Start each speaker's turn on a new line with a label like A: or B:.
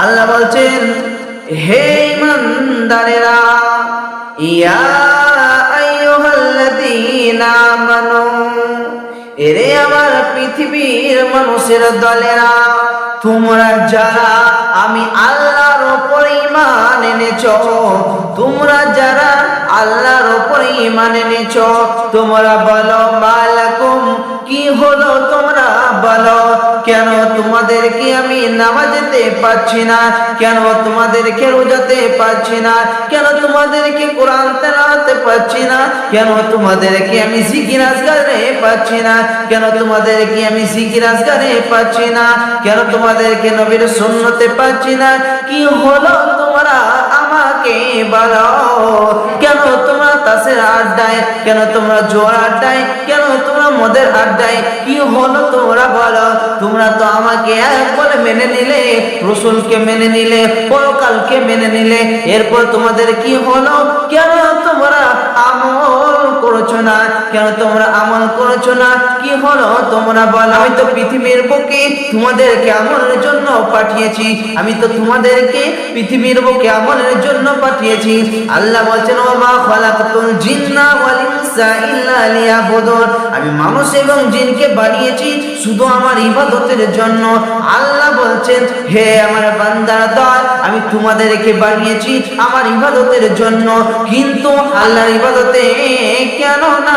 A: আল্লাহ বলছেন, হে ইমানদারেরা ইয়া আইয়ুহাল্লাযীনা আমানু, এরে আমার পৃথিবীর মানুষের দলেরা, তোমরা যারা আমি আল্লাহর উপর ঈমান এনেছ, তোমরা যারা আল্লাহর উপর ঈমান এনেছ, তোমরা বলো হলো বলো কেন তোমাদেরকে আমি নামাজেতে পাচ্ছি না? কেন তোমাদেরকে রোজাতে পাচ্ছি না? কেন তোমাদেরকে কোরআন তেলাতে পাচ্ছি না? কেন তোমাদেরকে আমি জিকির আজগারে পাচ্ছি না? কেন তোমাদেরকে আমি জিকির আজগারে পাচ্ছি না? কেন তোমাদেরকে নবীর সুন্নতে পাচ্ছি না? কি হলো তোমরা আমাকে বলো? কেন তোমরা তাসের আড্ডায়? কেন তোমরা জোয়ার আড্ডায়? কেন তোমরা মদের আড্ডায়? কি হলো তোমরা বলো, তোমরা তো আমাকে এক বলে মেনে নিলে, রসুলকে মেনে নিলে, পরকালকে মেনে নিলে, এরপর তোমাদের কি হলো? কেন তোমরা আমল করছ না? কেন তোমরা আমল করছ না? কি হলো? তোমরা বলো, আমি তো পৃথিবীর বুকে তোমাদেরকে আমলের জন্য পাঠিয়েছি। আমি তো তোমাদেরকে পৃথিবীর বুকে আমলের জন্য পাঠিয়েছি। আল্লাহ বলছেন ও মা খালাকাতুল জিন্না ওয়াল ইনসা ইল্লা লিয়াবুদুন। আমি মানুষ এবং জিনকে বানিয়েছি শুধু আমার ইবাদতের জন্য। আল্লাহ বলছেন, হে আমার বান্দার দল আমি তোমাদেরকে বানিয়েছি আমার ইবাদতের জন্য। কিন্তু আল্লাহর ইবাদতে কেন না